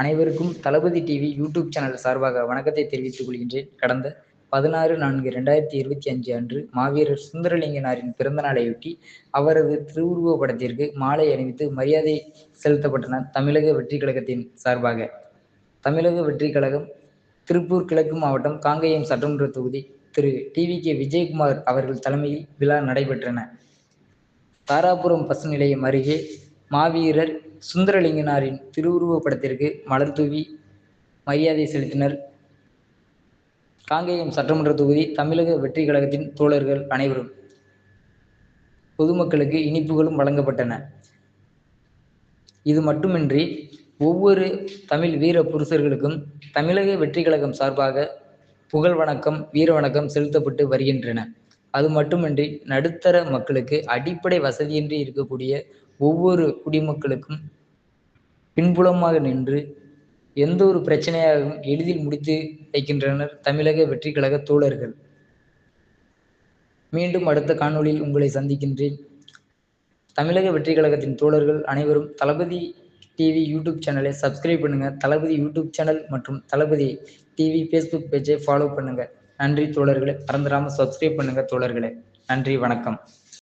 அனைவருக்கும் தளபதி TV YouTube channel சார்பாக வணக்கத்தை தெரிவித்துக் கொள்கின்றேன். கடந்த பதினாறு நான்கு ரெண்டாயிரத்தி இருபத்தி அஞ்சு அன்று மாவீரர் சுந்தரலிங்கனாரின் பிறந்த நாளையொட்டி அவரது திருவுருவ படத்திற்கு மாலை அணிவித்து மரியாதை செலுத்தப்பட்டன தமிழக வெற்றி கழகத்தின் சார்பாக. தமிழக வெற்றி கழகம் திருப்பூர் கிழக்கு மாவட்டம் காங்கேயம் சட்டமன்ற தொகுதி திரு. TV K. விஜயகுமார் அவர்கள் தலைமையில் விழா நடைபெற்றன. தாராபுரம் பஸ் நிலையம் அருகே மாவீரர் சுந்தரலிங்கனாரின் திருவுருவப்படத்திற்கு மலர் தூவி மரியாதை செலுத்தினர். காங்கேயம் சட்டமன்ற தொகுதி தமிழக வெற்றி கழகத்தின் தோழர்கள் அனைவரும் பொதுமக்களுக்கு இனிப்புகளும் வழங்கப்பட்டன. இது மட்டுமின்றி ஒவ்வொரு தமிழ் வீர புருஷர்களுக்கும் தமிழக வெற்றி கழகம் சார்பாக புகழ் வணக்கம் வீர வணக்கம் செலுத்தப்பட்டு வருகின்றன. அது மட்டுமின்றி நடுத்தர மக்களுக்கு அடிப்படை வசதியின்றி இருக்கக்கூடிய ஒவ்வொரு குடிமக்களுக்கும் பின்புலமாக நின்று எந்த ஒரு பிரச்சனையாகவும் எளிதில் முடித்து வைக்கின்றனர் தமிழக வெற்றி கழக தோழர்கள். மீண்டும் அடுத்த காணொளியில் உங்களை சந்திக்கின்றேன். தமிழக வெற்றி கழகத்தின் தோழர்கள் அனைவரும் தளபதி டிவி யூடியூப் சேனலை சப்ஸ்கிரைப் பண்ணுங்க. தளபதி யூடியூப் சேனல் மற்றும் தளபதி டிவி ஃபேஸ்புக் பேஜை ஃபாலோ பண்ணுங்கள் நன்றி தோழர்களே. மறந்துடாம சப்ஸ்கிரைப் பண்ணுங்க தோழர்களே. நன்றி வணக்கம்.